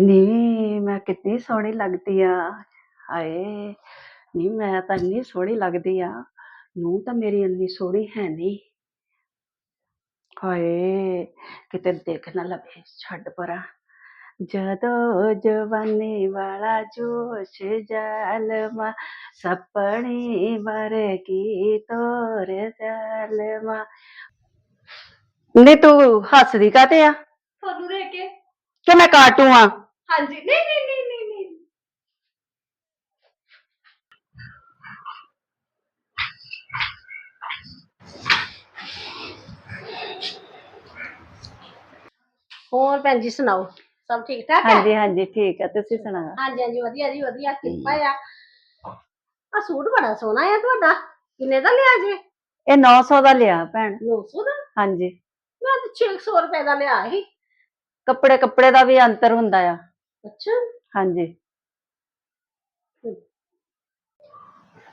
ਨੀ, ਮੈਂ ਕਿੰਨੀ ਸੋਹਣੀ ਲੱਗਦੀ ਆ। ਹਾਏ ਨੀ, ਮੈਂ ਤਾਂ ਇੰਨੀ ਸੋਹਣੀ ਲੱਗਦੀ ਆ। ਨੂੰ ਤਾਂ ਮੇਰੀ ਇੰਨੀ ਸੋਹਣੀ ਹੈ ਨਹੀਂ ਹਾਏ, ਕਿਤੇ ਦੇਖ ਨਾ ਲਵੇ, ਛੱਡ ਪਰਾਂ। ਜਦੋਂ ਜਵਾਨੀ ਵਾਲਾ ਜੋਸ਼ ਜਾਲਮਾ ਸਪਣੀ ਵਰਗੀ ਤੋਰ ਜਾਲਮਾ। ਨੀ ਤੂੰ ਹੱਸਦੀ ਕਾਤੇ ਆ? ਤੁਹਾਨੂੰ ਦੇਖ ਕੇ। ਕਿ ਮੈਂ ਕਾਟੂ ਆ? ਹਾਂਜੀ। ਨਹੀਂ ਨਹੀਂ ਨਹੀਂ ਨਹੀਂ ਨਹੀਂ। ਹੋਰ ਭੈਣ ਜੀ ਸੁਣਾਓ? ਸਭ ਠੀਕ ਠਾਕ ਹੈ? ਹਾਂਜੀ ਹਾਂਜੀ ਠੀਕ ਆ ਤੁਸੀਂ ਸੁਣਾ ਹਾਂਜੀ ਹਾਂਜੀ ਵਧੀਆ ਜੀ ਵਧੀਆ ਕਿਰਪਾ ਆ। ਆ ਸੂਟ ਬੜਾ ਸੋਹਣਾ ਆ ਤੁਹਾਡਾ। ਕਿੰਨੇ ਦਾ ਲਿਆ ਜੀ? ਇਹ 900 ਦਾ ਲਿਆ ਭੈਣ। 900 ਦਾ? ਹਾਂਜੀ। ਮੈਂ ਤਾਂ 600 ਰੁਪਏ ਦਾ ਲਿਆ ਸੀ। ਕੱਪੜੇ ਕੱਪੜੇ ਦਾ ਵੀ ਅੰਤਰ ਹੁੰਦਾ ਆ। ਅੱਛਾ। ਹਾਂਜੀ।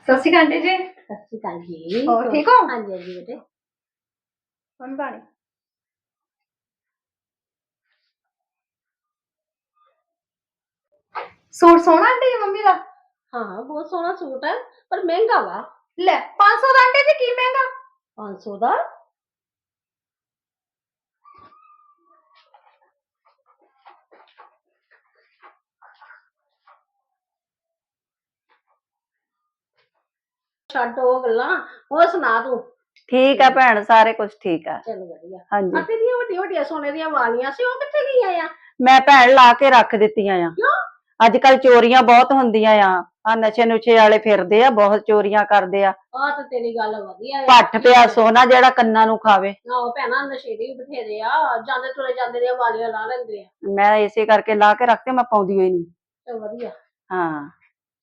ਸਤਿ ਸ਼੍ਰੀ ਅਕਾਲ ਜੀ। ਸਤਿ ਸ਼੍ਰੀ ਅਕਾਲ ਜੀ। ਹੋਰ ਠੀਕ ਹੋ? ਹਾਂਜੀ ਹਾਂਜੀ ਬੇਟੇ। ਹੁਣ ਬਾਣੀ ਸੂਟ ਸੋਹਣਾ ਆਂਟੀ ਜੀ ਮੰਮੀ ਦਾ? ਹਾਂ ਬਹੁਤ ਸੋਹਣਾ ਸੂਟ ਹੈ ਪਰ ਮਹਿੰਗਾ ਵਾ। ਲੈ 500 ਦਾ ਆਂਟੀ ਜੀ ਕੀ ਮਹਿੰਗਾ? 500 ਦਾ? ਛੱਡ ਉਹ ਗੱਲਾਂ ਹੋਰ ਸੁਣਾ ਤੂੰ। ਠੀਕ ਆ ਭੈਣ ਸਾਰੇ ਕੁਝ ਠੀਕ ਆ। ਚਲ ਵਧੀਆ। ਹਾਂਜੀ। ਅਤੇ ਦੀਆਂ ਵੱਡੀਆਂ ਵੱਡੀਆਂ ਸੋਨੇ ਦੀਆਂ ਵਾਲੀਆਂ ਸੀ ਉਹ ਕਿੱਥੇ ਗਈਆਂ ਆ? ਮੈਂ ਭੈਣ ਲਾ ਕੇ ਰੱਖ ਦਿੱਤੀਆਂ ਆ। ਕਿਉਂ? ਅੱਜ ਕੱਲ ਚੋਰੀਆਂ ਬਹੁਤ ਹੁੰਦੀਆਂ ਆ। ਆ ਨਸ਼ੇ ਨੁਸ਼ੇ ਵਾਲੇ ਫਿਰਦੇ ਆ ਬਹੁਤ ਚੋਰੀਆਂ ਕਰਦੇ ਆ। ਆਹ ਤਾਂ ਤੇਰੀ ਗੱਲ ਵਧੀਆ ਆ। ਪੱਠ ਪਿਆ ਸੋਨਾ ਜਿਹੜਾ ਕੰਨਾਂ ਨੂੰ ਖਾਵੇ। ਆਹੋ ਭੈਣਾ ਨਸ਼ੇੜੀ ਵੀ ਬਥੇਰੇ ਆ। ਜਾਂਦੇ ਤੁਰੇ ਜਾਂਦੇ ਦੀਆਂ ਵਾਲੀਆਂ ਲਾ ਲੈਂਦੇ ਆ। ਮੈਂ ਇਸੇ ਕਰਕੇ ਲਾ ਕੇ ਰੱਖਤੇ ਮੈਂ ਪਾਉਂਦੀ ਹੋਈ ਨਹੀਂ। ਚਲ ਵਧੀਆ। ਹਾਂ।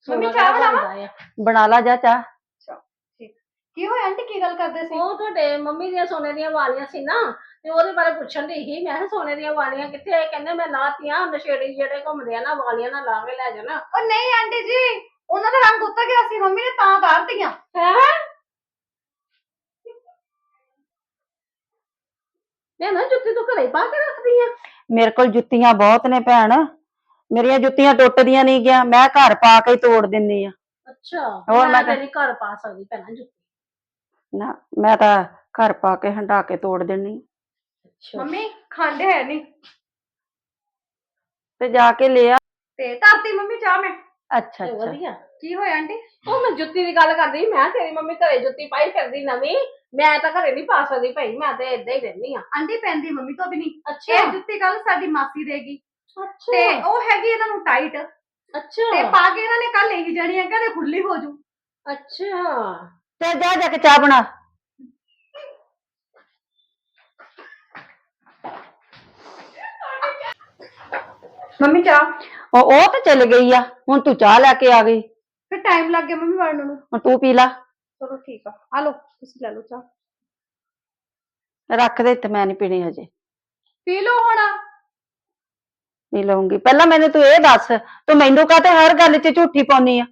ਮੰਮੀ ਸੋਨਾ ਚਾਹ ਕਿਹੜਾ ਬਣਾਵਾਂ? ਬਣਦਾ ਆ। ਬਣਾ ਲਾ ਜਾ ਚਾਹ। ਕੀ ਹੋਇਆ ਆਂਟੀ ਕੀ ਗੱਲ ਕਰਦੇ ਸੀ? ਉਹ ਤੁਹਾਡੇ ਮੰਮੀ ਦੀਆਂ ਸੋਨੇ ਦੀਆਂ ਵਾਲੀਆਂ ਸੀ ਨਾ। ਤੇ ਉਹਦੇ ਬਾਰੇ ਪੁੱਛਣ ਦੀ ਸੀ ਮੈਂ ਕਿਹਾ ਸੋਨੇ ਦੀਆਂ ਵਾਲੀਆਂ ਕਿੱਥੇ ਆ? ਕਹਿੰਦੇ ਮੈਂ ਲਾਤੀਆਂ ਨਸ਼ੇੜੀ ਜਿਹੜੇ ਘੁੰਮਦੇ ਆ ਨਾ ਵਾਲੀਆਂ ਨਾ ਲਾ ਕੇ ਲੈ ਜਾਣਾ। ਉਹ ਨਹੀਂ ਆਂਟੀ ਜੀ ਉਹਨਾਂ ਦਾ ਰੰਗ ਉੱਤਰ ਗਿਆ ਸੀ ਮੰਮੀ ਨੇ ਤਾਂ ਉਤਾਰਤੀਆਂ ਹੈ? ਮੈਂ ਨਾ ਜੁੱਤੀ ਤੂੰ ਘਰੇ ਪਾ ਕੇ ਰੱਖਦੀ ਆ। ਮੇਰੇ ਕੋਲ ਜੁੱਤੀਆਂ ਬਹੁਤ ਨੇ ਭੈਣ। ਮੇਰੀਆਂ ਜੁੱਤੀਆਂ ਟੁੱਟਦੀਆਂ ਨਹੀਂ ਗਿਆ ਮੈਂ ਘਰ ਪਾ ਕੇ ਹੀ ਤੋੜ ਦਿੰਨੀ ਆ। ਅੱਛਾ ਹੋਰ ਮੈਂ ਮੈਂ ਤੇਰੀ ਘਰ ਪਾ ਸਕਦੀ ਭੈਣਾ ਜੁੱਤੀ। ਨਾ ਮੈਂ ਤਾਂ ਘਰ ਪਾ ਕੇ ਹੰਡਾ ਕੇ ਤੋੜ ਦਿੰਨੀ। ਮੰਮੀ ਖੰਡ ਹੈ ਨਹੀਂ ਤੇ ਜਾ ਕੇ ਲਿਆ ਤੇ ਧਰਤੀ ਮੰਮੀ ਚਾਹ ਮੈਂ। ਅੱਛਾ ਤੇ ਅੱਛਾ। ਵਧੀਆ। ਕੀ ਹੋਇਆ ਆਂਟੀ? ਉਹ ਮੈਂ ਜੁੱਤੀ ਦੀ ਗੱਲ ਕਰਦੀ ਸੀ, ਮੈਂ ਕਿਹਾ ਤੇਰੀ ਮੰਮੀ ਘਰੇ ਜੁੱਤੀ ਪਾਈ ਫਿਰਦੀ ਨਵੀਂ। ਮੈਂ ਤਾਂ ਘਰੇ ਨਹੀਂ ਪਾ ਸਕਦੀ ਭਾਈ ਮੈਂ ਤੇ ਏਦਾਂ ਹੀ ਰਹਿੰਦੀ ਆ ਆਂਟੀ ਪੈਂਦੀ ਮੰਮੀ ਤੋਂ ਵੀ ਨਹੀਂ ਅੱਛਾ। ਇਹ ਜੁੱਤੀ ਕੱਲ ਸਾਡੀ ਮਾਸੀ ਦੇਗੀ। ਤੇ ਅੱਛਾ ਉਹ ਹੈਗੀ ਇਹਨਾਂ ਨੂੰ ਟਾਈਟ। ਤੇ ਅੱਛਾ ਪਾ ਕੇ ਇਹਨਾਂ ਨੇ ਕੱਲ ਲਈ ਜਾਣੀ ਆ ਕਹਿੰਦੇ ਖੁੱਲੀ ਹੋ ਜੂ। ਅੱਛਾ। ਚੱਲ ਜਾ ਜਾ ਕੇ ਚਾਹ ਬਣਾ। ਮੰਮੀ ਚਾਹ? ਉਹ ਉਹ ਤਾਂ ਚਲ ਗਈ ਆ ਹੁਣ ਤੂੰ ਚਾਹ ਲੈ ਕੇ ਆ ਗਈ। ਫਿਰ ਟਾਈਮ ਲੱਗ ਗਿਆ ਮੰਮੀ ਵੜਨ ਨੂੰ। ਹੁਣ ਤੂੰ ਪੀ ਲਾ। ਚਲੋ ਠੀਕ ਆ ਆ ਲਓ ਤੁਸੀਂ ਲੈ ਲਓ ਚਾਹ। ਰੱਖ ਦੇ ਤੇ ਮੈਂ ਨਹੀਂ ਪੀਣੀ ਹਜੇ। ਪੀ ਲਓ ਹੁਣ। ਪੀ ਲਊਂਗੀ। ਪਹਿਲਾਂ ਮੈਨੂੰ ਤੂੰ ਇਹ ਦੱਸ ਤੂੰ ਮੈਨੂੰ ਕਾਹਤੇ ਹਰ ਗੱਲ 'ਚ ਝੂਠੀ ਪਾਉਣੀ ਆ?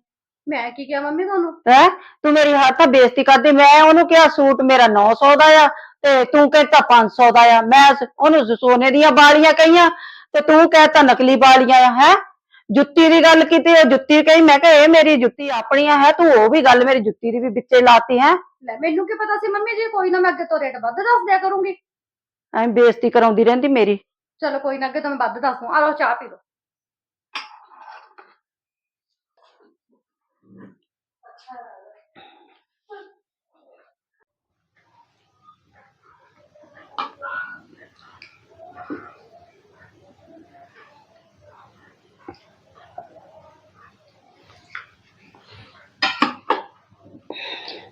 ਮੈਂ ਕੀ ਕਿਹਾ ਮੰਮੀ ਤੁਹਾਨੂੰ? ਹੈ? ਤੂੰ ਮੇਰੀ ਹਰ ਤਾਂ ਬੇਇੱਜ਼ਤੀ ਕਰਦੀ। ਮੈਂ ਉਹਨੂੰ ਕਿਹਾ ਸੂਟ ਮੇਰਾ 900 ਦਾ ਆ ਤੇ ਤੂੰ ਕਹਿੰਦਾ 500 ਦਾ ਆ। ਮੈਂ ਸ- ਉਹਨੂੰ ਸੋਨੇ ਦੀਆਂ ਬਾਲੀਆਂ ਕਹੀਆਂ। ਤੇ ਤੂੰ ਕਹਿੰਦਾ ਨਕਲੀ ਬਾਲੀਆਂ ਆ ਹੈ? ਜੁੱਤੀ ਦੀ ਗੱਲ ਕੀਤੀ ਉਹ ਜੁੱਤੀ ਕਹੀ ਮੈਂ ਕਿਹਾ ਇਹ ਮੇਰੀ ਜੁੱਤੀ ਆਪਣੀ ਆ ਹੈ? ਤੂੰ ਉਹ ਵੀ ਗੱਲ ਮੇਰੀ ਜੁੱਤੀ ਦੀ ਵੀ ਵਿੱਚੇ ਲਾਤੀ ਹੈ? ਲੈ ਮੈਨੂੰ ਕੀ ਪਤਾ ਸੀ ਮੰਮੀ ਜੀ ਕੋਈ ਨਾ ਮੈਂ ਅੱਗੇ ਤੋਂ ਰੇਟ ਵੱਧ ਦੱਸ ਦਿਆ ਕਰੂੰਗੀ। ਐਂ ਬੇਇੱਜ਼ਤੀ ਕਰਾਉਂਦੀ ਰਹਿੰਦੀ ਮੇਰੀ। ਚਲੋ ਕੋਈ ਨਾ ਅੱਗੇ ਤੋਂ ਮੈਂ ਵੱਧ ਦੱਸ। ਦੂੰ ਆ ਲਓ ਚਾਹ ਪੀ ਲਓ।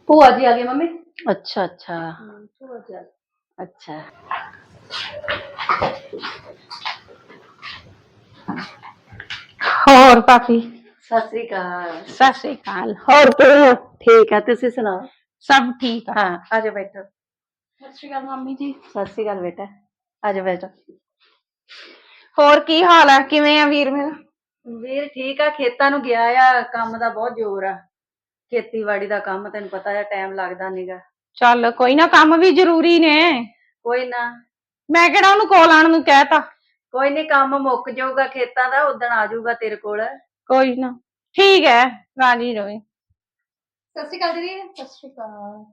ਭੂਆ ਜੀ ਆ ਗਏ ਮੰਮੀ। ਅੱਛਾ ਅੱਛਾ। ਹੋਰ ਭਾਬੀ? ਸਤਿ ਸ੍ਰੀ ਅਕਾਲ। ਸਤਿ ਸ੍ਰੀ ਅਕਾਲ। ਹੋਰ ਕਿਵੇਂ ਹੋ? ਠੀਕ ਆ ਤੁਸੀਂ ਸੁਣਾਓ? ਸਭ ਠੀਕ ਆ। ਹਾਂ ਆਜੋ ਬੈਠੋ। ਸਤਿ ਸ੍ਰੀ ਅਕਾਲ ਮੰਮੀ ਜੀ। ਸਤਿ ਸ੍ਰੀ ਅਕਾਲ ਬੇਟਾ। ਆਜੋ ਬੈਠੋ। ਹੋਰ ਕੀ ਹਾਲ ਹੈ ਕਿਵੇਂ ਆ ਵੀਰ ਮੇਰਾ? ਵੀਰ ਠੀਕ ਆ ਖੇਤਾਂ ਨੂੰ ਗਿਆ ਆ ਕੰਮ ਦਾ ਬਹੁਤ ਜ਼ੋਰ ਆ। ਖੇਤੀਬਾੜੀ ਦਾ ਕੰਮ ਤੈਨੂੰ ਪਤਾ ਆ ਟਾਈਮ ਲੱਗਦਾ ਨੀਗਾ ਚੱਲ ਕੋਈ ਨਾ ਕੰਮ ਵੀ ਜ਼ਰੂਰੀ ਨੇ। ਕੋਈ ਨਾ। ਮੈਂ ਕਿਹੜਾ ਉਹਨੂੰ ਕੋਲ ਆਣ ਨੂੰ ਕਹਿਤਾ? ਕੋਈ ਨਹੀਂ ਕੰਮ ਮੁੱਕ ਜਾਊਗਾ ਖੇਤਾਂ ਦਾ ਉਦਣ ਆ ਜਾਊਗਾ ਤੇਰੇ ਕੋਲ। ਕੋਈ ਨਾ। ਠੀਕ ਹੈ ਰਾਜੀ ਰਵੇ। ਸਤਿ ਸ਼੍ਰੀ ਅਕਾਲ ਦੀਦੀ। ਸਤਿ ਸ਼੍ਰੀ ਅਕਾਲ।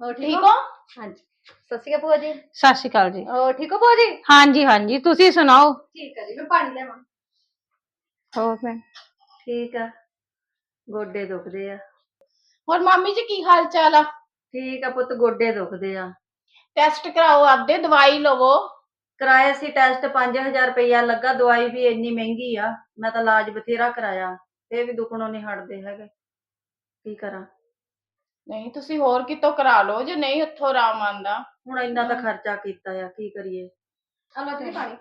ਹੋਰ ਠੀਕ ਹੋ? ਹਾਂਜੀ। ਸਤਿ ਸ਼੍ਰੀ ਅਕਾਲ ਭੂਆ ਜੀ। ਸਤਿ ਸ਼੍ਰੀ ਅਕਾਲ ਜੀ। ਹੋਰ ਠੀਕ ਹੋ ਭੂਆ ਜੀ? ਹਾਂਜੀ ਹਾਂਜੀ। ਤੁਸੀਂ ਸੁਣਾਓ? ਠੀਕ ਹੈ ਜੀ ਮੈਂ ਪਾਣੀ ਲੈਵਾਂ ਹੋਰ ਮੈਂ ਠੀਕ ਆ। ਗੋਡੇ ਦੁਖਦੇ ਆ। ਹੋਰ ਮਾਮੀ ਜੀ ਕੀ ਹਾਲ ਚਾਲ ਆ? ਠੀਕ ਆ ਪੁੱਤ ਗੋਡੇ ਦੁਖਦੇ ਆ। ਟੈਸਟ ਕਰਾਓ ਆਪਦੇ ਦਵਾਈ ਲਵੋ। ਕਰਾਇਆ ਸੀ ਟੈਸਟ 5000 ਰੁਪਇਆ ਲੱਗਾ ਦਵਾਈ ਵੀ ਇੰਨੀ ਮਹਿੰਗੀ ਆ। ਮੈਂ ਤਾਂ ਇਲਾਜ ਬਥੇਰਾ ਕਰਾਇਆ ਇਹ ਵੀ ਦੁਖਣੋਂ ਨਹੀਂ ਹਟਦੇ ਹੈਗੇ। ਕੀ ਕਰਾਂ? ਨਹੀਂ ਤੁਸੀਂ ਹੋਰ ਕਿਤੋਂ ਕਰਾ ਲਓ ਜੇ ਨਹੀਂ ਉੱਥੋਂ ਆਰਾਮ ਆਂਦਾ ਹੁਣ ਇੰਨਾ ਤਾਂ ਖਰਚਾ ਕੀਤਾ ਆ ਕੀ ਕਰੀਏ? ਹਲੋ ਦੀਦੀ। ਪਾਣੀ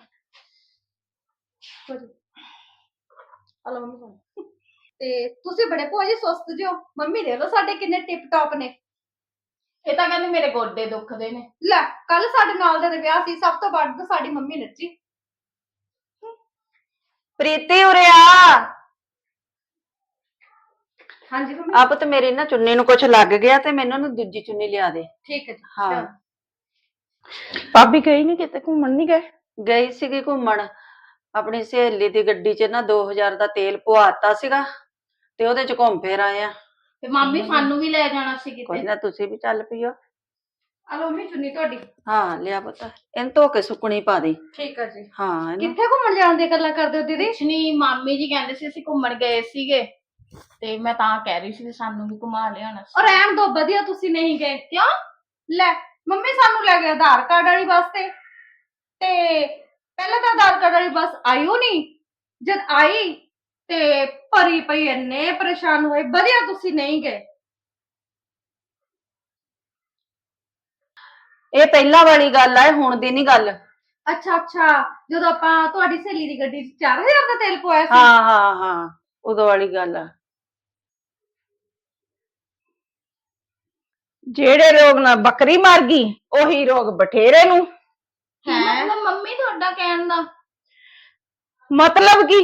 ਹਲੋ ਮੰਮੀ ਪਾਣੀ ਤੇ ਤੁਸੀਂ ਬੜੇ ਭੂਆ ਜੀ ਸੁਸਤ ਜਿਓ ਮੰਮੀ ਦੇ ਲੋ ਸਾਡੇ ਕਿੰਨੇ ਟਿਪ ਟੌਪ ਨੇ। ਇਹ ਤਾਂ ਕਹਿੰਦੇ ਮੇਰੇ ਗੋਡੇ ਦੁਖਦੇ ਨੇ। ਲੈ ਕੱਲ ਸਾਡੇ ਨਾਲ ਦੇ ਵਿਆਹ ਸੀ ਸਭ ਤੋਂ ਵੱਧ ਤਾਂ ਸਾਡੀ ਮੰਮੀ ਨੱਚੀ। ਪ੍ਰੀਤੀ ਉਰੇ ਆ। ਹਾਂਜੀ ਮੰਮੀ। ਆ ਪੁੱਤ ਮੇਰੀ ਨਾ ਚੁੰਨੀ ਨੂੰ ਕੁਝ ਲੱਗ ਗਿਆ ਤੇ ਮੈਨੂੰ ਨਾ ਦੂਜੀ ਚੁੰਨੀ ਲਿਆ ਦੇ। ਠੀਕ ਹੈ ਜੀ ਹਾਂ। ਭਾਬੀ ਗਈ ਨਹੀਂ ਕਿਤੇ ਘੁੰਮਣ ਨਹੀਂ ਗਏ? ਗਈ ਸੀਗੀ ਘੁੰਮਣ। ਆਪਣੀ ਸਹੇਲੀ ਦੀ ਗੱਡੀ 'ਚ ਨਾ 2000 ਦਾ ਤੇਲ ਪਵਾਤਾ ਸੀਗਾ। ਤੇ ਉਹਦੇ 'ਚ ਘੁੰਮ ਫੇਰ ਆਏ ਆ। ਤੇ ਮਾਮੀ ਸਾਨੂੰ ਵੀ ਲੈ ਜਾਣਾ ਸੀ ਕੋਈ ਕਿਤੇ ਨਾ ਤੁਸੀਂ ਵੀ ਚੱਲ ਪਈਓ। ਹਲੋ ਮੰਮੀ ਚੁੰਨੀ ਤੁਹਾਡੀ। ਹਾਂ ਲਿਆ ਪੁੱਤ। ਇਹਨੂੰ ਧੋ ਕੇ ਸੁੱਕਣੀ ਪਾ ਦੇ। ਠੀਕ ਹੈ ਜੀ। ਹਾਂ ਇਹਨੂੰ। ਕਿੱਥੇ ਘੁੰਮਣ ਜਾਣ ਦੀਆਂ ਗੱਲਾਂ ਕਰਦੇ ਹੋ ਦੀਦੀ? ਕੁਛ ਨੀ ਮਾਮੀ ਜੀ ਕਹਿੰਦੇ ਸੀ ਅਸੀਂ ਘੁੰਮਣ ਗਏ ਸੀਗੇ। ਤੇ ਮੈਂ ਤਾਂ ਕਹਿ ਰਹੀ ਸੀ ਵੀ ਸਾਨੂੰ ਵੀ ਘੁਮਾ ਲਿਆਣਾ ਔਰ ਰਹਿਣ ਦੋ ਵਧੀਆ ਤੁਸੀਂ ਨਹੀਂ ਗਏ। ਕਿਉਂ? ਲੈ ਮੰਮੀ ਸਾਨੂੰ ਲੈ ਗਏ ਆਧਾਰ ਕਾਰਡ ਵਾਲੀ ਬੱਸ ਤੇ। ਤੇ ਪਹਿਲਾਂ ਤਾਂ ਆਧਾਰ ਕਾਰਡ ਵਾਲੀ ਬੱਸ ਆਈਓ ਨਹੀਂ। ਜਦ ਆਈ ਤੇ ਭਰੀ ਪਈ ਇੰਨੇ ਪਰੇਸ਼ਾਨ ਹੋਏ ਵਧੀਆ ਤੁਸੀਂ ਨਹੀਂ ਗਏ। ਇਹ ਪਹਿਲਾਂ ਵਾਲੀ ਗੱਲ ਆ ਇਹ ਹੁਣ ਦੀ ਨਹੀਂ ਗੱਲ। ਅੱਛਾ ਅੱਛਾ ਜਦੋਂ ਆਪਾਂ ਤੁਹਾਡੀ ਸਹੇਲੀ ਦੀ ਗੱਡੀ 'ਚ 4000 ਦਾ ਤੇਲ ਪਵਾਇਆ ਸੀ? ਹਾਂ ਹਾਂ ਹਾਂ ਉਦੋਂ ਵਾਲੀ ਗੱਲ ਆ। ਜਿਹੜੇ ਰੋਗ ਨਾਲ ਬੱਕਰੀ ਮਰ ਗਈ ਉਹੀ ਰੋਗ ਬਠੇਰੇ ਨੂੰ। ਕੀ ਮਤਲਬ ਮੰਮੀ ਤੁਹਾਡਾ ਕਹਿਣ ਦਾ? ਮਤਲਬ ਕੀ?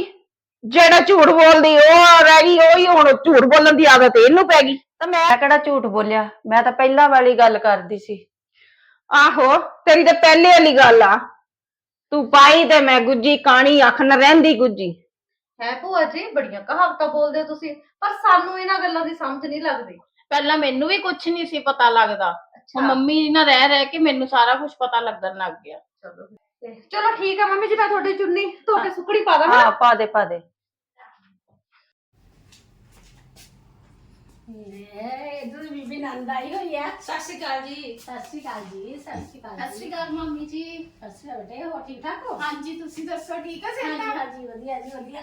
ਜਿਹੜਾ ਝੂਠ ਬੋਲਦੀ ਉਹ ਰਹਿ ਗਈ ਉਹੀ ਹੁਣ ਝੂਠ ਬੋਲਣ ਦੀ ਆਦਤ ਇਹਨੂੰ ਪੈ ਗਈ। ਤਾਂ ਮੈਂ ਕਿਹੜਾ ਝੂਠ ਬੋਲਿਆ? ਮੈਂ ਤਾਂ ਪਹਿਲਾਂ ਵਾਲੀ ਗੱਲ ਕਰਦੀ ਸੀ। ਆਹੋ ਤੇਰੀ ਤਾਂ ਪਹਿਲੇ ਵਾਲੀ ਗੱਲ ਆ। ਤੂੰ ਪਾਈ ਤੇ ਮੈਂ ਗੁੱਜੀ ਕਾਣੀ ਅੱਖ ਨ ਰਹਿੰਦੀ ਗੁੱਜੀ। ਹੈ ਭੂਆ ਜੀ ਬੜੀਆਂ ਕਹਾਵਤਾਂ ਬੋਲਦੇ ਹੋ ਤੁਸੀਂ ਪਰ ਸਾਨੂੰ ਇਹਨਾਂ ਗੱਲਾਂ ਦੀ ਸਮਝ ਨਹੀਂ ਲੱਗਦੀ। ਪਹਿਲਾਂ ਮੈਨੂੰ ਵੀ ਕੁਝ ਨਹੀਂ ਸੀ ਪਤਾ ਲੱਗਦਾ। ਹੁਣ ਮੰਮੀ ਨਾਲ ਰਹਿ ਰਹਿ ਕੇ ਮੈਨੂੰ ਸਾਰਾ ਕੁਝ ਪਤਾ ਲੱਗਣ ਲੱਗ ਗਿਆ। ਚਲੋ ਠੀਕ ਆ ਮੰਮੀ ਜੀ ਮੈਂ ਤੁਹਾਡੀ ਚੁੰਨੀ ਧੋ ਕੇ ਸੁੱਕੜੀ ਪਾ ਦਾਂ ਹਾਂ ਪਾ ਦੇ ਪਾ ਦੇ। ਇਧਰ ਬੀਬੀ ਨੰਦ ਆਈ ਹੋਈ ਆ। ਸਤਿ ਸ਼੍ਰੀ ਅਕਾਲ ਜੀ। ਸਤਿ ਸ਼੍ਰੀ ਅਕਾਲ ਜੀ ਸਤਿ ਸ਼੍ਰੀ ਅਕਾਲ ਸਤਿ ਸ਼੍ਰੀ ਅਕਾਲ ਮੰਮੀ ਜੀ। ਸਤਿ ਸ਼੍ਰੀ ਅਕਾਲ ਬੇਟੇ ਹੋ ਠੀਕ ਠਾਕ ਹੋ? ਹਾਂਜੀ ਤੁਸੀਂ ਦੱਸੋ ਠੀਕ ਆ ਹਾਂਜੀ ਹਾਂਜੀ ਵਧੀਆ ਜੀ ਵਧੀਆ।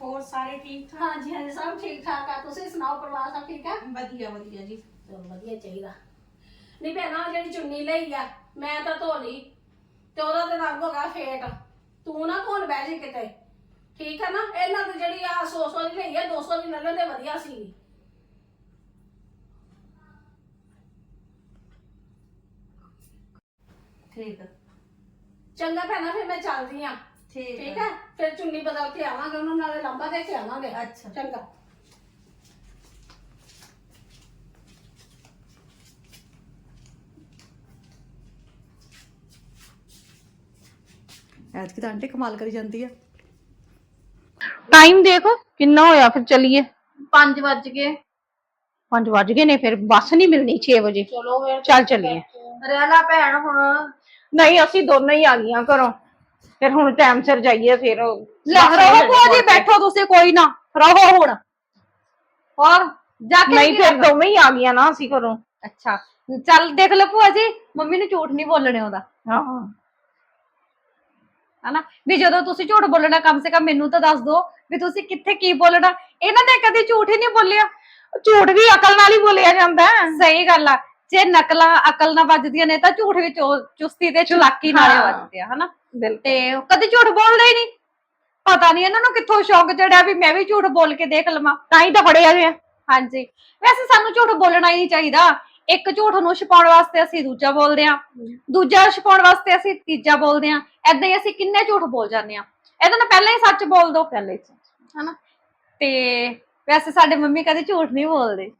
ਹੋਰ ਸਾਰੇ ਠੀਕ ਠਾਕ? ਹਾਂਜੀ ਹਾਂਜੀ ਸਭ ਠੀਕ ਠਾਕ ਆ। ਤੁਸੀਂ ਸੁਣਾਓ ਪਰਿਵਾਰ ਸਭ ਠੀਕ ਆ? ਵਧੀਆ ਵਧੀਆ ਜੀ। ਚਲੋ ਵਧੀਆ ਚਾਹੀਦਾ। ਨਹੀਂ ਭੈਣਾ ਆਹ ਜਿਹੜੀ ਚੁੰਨੀ ਲਈ ਆ ਮੈਂ ਤਾਂ ਧੋ ਲਈ। ਤੇ ਉਹਦਾ ਤੇ ਰੰਗ ਹੋ ਗਿਆ ਫੇਟ। ਤੂੰ ਨਾ ਧੋਣ ਬਹਿ ਜੀ ਕਿਤੇ। ਠੀਕ ਆ ਨਾ? ਇਹਨਾਂ ਦੀ ਜਿਹੜੀ ਆ 100 100 ਦੀ ਲਈ ਆ 200 ਦੀ ਲੈ ਲੈਂਦੇ ਵਧੀਆ ਸੀ। ਠੀਕ ਆ। ਚੰਗਾ ਭੈਣਾ ਫਿਰ ਮੈਂ ਚੱਲਦੀ ਆ। ਠੀਕ ਠੀਕ ਹੈ ਫਿਰ ਚੁੰਨੀ ਬਦਲ ਕੇ ਆਵਾਂਗੇ ਉਹਨਾਂ ਨਾਲੇ ਲੰਬਾ ਦੇ ਕੇ ਆਵਾਂਗੇ। ਅੱਛਾ। ਚੰਗਾ। ਐਤਕੀ ਤਾਂ ਆਂਟੀ ਕਮਾਲ ਕਰੀ ਜਾਂਦੀ ਆ। ਟਾਈਮ ਦੇਖੋ ਕਿੰਨਾ ਹੋਇਆ ਫਿਰ ਚਲੀਏ। 5 ਵੱਜ ਗਏ। 5 ਵੱਜ ਗਏ ਨੇ ਫਿਰ ਬੱਸ ਨਹੀਂ ਮਿਲਣੀ 6 ਵਜੇ। ਚਲੋ ਫਿਰ ਚੱਲ ਚੱਲੀਏ। ਰਹਿਣਾ ਭੈਣ ਹੁਣ। ਨਹੀਂ ਅਸੀਂ ਦੋਨੋਂ ਹੀ ਆ ਗਈਆਂ ਘਰੋਂ। ਫਿਰ ਹੁਣ ਟਾਈਮ ਸਿਰ ਜਾਈਏ ਫਿਰ ਲੈ ਰਹੋ ਜੀ ਬੈਠੋ ਤੁਸੀਂ ਕੋਈ ਨਾ। ਰਹੋ ਹੁਣ। ਹੋਰ ਜਾ ਕੇ ਨਹੀਂ ਫਿਰ? ਦੋਵੇਂ ਹੀ ਆ ਗਈਆਂ ਨਾ ਅਸੀਂ ਘਰੋਂ। ਅੱਛਾ। ਚੱਲ ਦੇਖ ਲਓ ਭੂਆ ਜੀ ਮੰਮੀ ਨੂੰ ਝੂਠ ਨਹੀਂ ਬੋਲਣੇ ਆਉਂਦਾ। ਹਾਂ। ਹਨਾ? ਵੀ ਜਦੋਂ ਤੁਸੀਂ ਝੂਠ ਬੋਲਣਾ ਕਮ ਸੇ ਕਮ ਮੈਨੂੰ ਤਾਂ ਦੱਸ ਦਿਓ ਵੀ ਤੁਸੀਂ ਕਿੱਥੇ ਕੀ ਬੋਲਣਾ। ਇਹਨਾਂ ਨੇ ਕਦੇ ਝੂਠ ਹੀ ਨਹੀਂ ਬੋਲਿਆ। ਝੂਠ ਵੀ ਅਕਲ ਨਾਲ ਹੀ ਬੋਲਿਆ ਜਾਂਦਾ ਹੈ। ਸਹੀ ਗੱਲ ਆ। ਜੇ ਨਕਲਾਂ ਅਕਲ ਨਾਲ ਵੱਜਦੀਆਂ ਨੇ ਤਾਂ ਝੂਠ ਵਿੱਚ ਉਹ ਚੁਸਤੀ ਤੇ ਚਲਾਕੀ ਨਾਲ ਹਾਂ। ਵੱਜਦੇ ਆ ਹਨਾ? ਬਿਲਕੁਲ। ਤੇ ਉਹ ਕਦੇ ਝੂਠ ਬੋਲਦੇ ਹੀ ਨਹੀਂ। ਪਤਾ ਨਹੀਂ ਇਹਨਾਂ ਨੂੰ ਕਿੱਥੋਂ ਸ਼ੌਕ ਚੜਿਆ ਵੀ ਮੈਂ ਵੀ ਝੂਠ ਬੋਲ ਕੇ ਦੇਖ ਲਵਾਂ। ਤਾਂ ਹੀ ਤਾਂ ਫੜਿਆ ਗਿਆ। ਹਾਂਜੀ। ਵੈਸੇ ਸਾਨੂੰ ਝੂਠ ਬੋਲਣਾ ਹੀ ਨਹੀਂ ਚਾਹੀਦਾ। ਇੱਕ ਝੂਠ ਨੂੰ ਛੁਪਾਉਣ ਵਾਸਤੇ ਅਸੀਂ ਦੂਜਾ ਬੋਲਦੇ ਆ ਦੂਜਾ ਛੁਪਾਉਣ ਵਾਸਤੇ ਅਸੀਂ ਤੀਜਾ ਬੋਲਦੇ ਆ ਐਦਾਂ ਹੀ ਅਸੀਂ ਕਿੰਨੇ ਝੂਠ ਬੋਲ ਜਾਂਦੇ ਆ ਇਹਦਾ ਨਾ ਪਹਿਲਾਂ ਹੀ ਸੱਚ ਬੋਲ ਦੋ। ਪਹਿਲੇ ਹਨਾ? ਤੇ ਵੈਸੇ ਸਾਡੇ ਮੰਮੀ ਕਦੇ ਝੂਠ ਨਹੀਂ ਬੋਲਦੇ।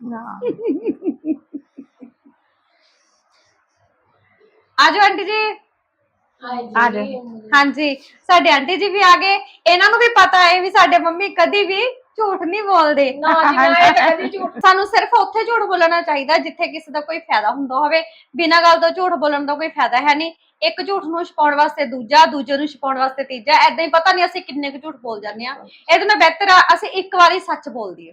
ਆਜੋ ਆਂਟੀ ਜੀ। ਆ ਹਾਂਜੀ। ਸਾਡੇ ਆਂਟੀ ਜੀ ਵੀ ਆ ਗਏ। ਇਹਨਾਂ ਨੂੰ ਵੀ ਪਤਾ ਹੈ ਵੀ ਸਾਡੇ ਮੰਮੀ ਕਦੀ ਵੀ ਝੂਠ ਨਹੀਂ ਬੋਲਦੇ। ਨਾ ਜੀ ਨਾ ਇਹ ਤਾਂ ਕਦੀ ਝੂਠ। ਸਾਨੂੰ ਸਿਰਫ ਉੱਥੇ ਝੂਠ ਬੋਲਣਾ ਚਾਹੀਦਾ ਜਿੱਥੇ ਕਿਸੇ ਦਾ ਕੋਈ ਫਾਇਦਾ ਹੁੰਦਾ ਹੋਵੇ। ਬਿਨਾਂ ਗੱਲ ਤੋਂ ਝੂਠ ਬੋਲਣ ਦਾ ਕੋਈ ਫਾਇਦਾ ਹੈ ਨਹੀਂ। ਇੱਕ ਝੂਠ ਨੂੰ ਛਪਾਉਣ ਵਾਸਤੇ ਦੂਜਾ ਦੂਜੇ ਨੂੰ ਛਪਾਉਣ ਵਾਸਤੇ ਤੀਜਾ ਐਦਾਂ ਹੀ ਪਤਾ ਨਹੀਂ ਅਸੀਂ ਕਿੰਨੇ ਕੁ ਝੂਠ ਬੋਲ ਜਾਂਦੇ ਆ ਇਹਦੇ ਨਾਲ ਬਿਹਤਰ ਆ ਅਸੀਂ ਇੱਕ ਵਾਰੀ ਸੱਚ ਬੋਲ ਦਈਏ।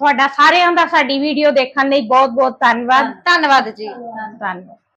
ਤੁਹਾਡਾ ਸਾਰਿਆਂ ਦਾ ਸਾਡੀ ਵੀਡੀਓ ਦੇਖਣ ਲਈ ਬਹੁਤ ਬਹੁਤ ਧੰਨਵਾਦ। ਧੰਨਵਾਦ ਜੀ। ਧੰਨਵਾਦ।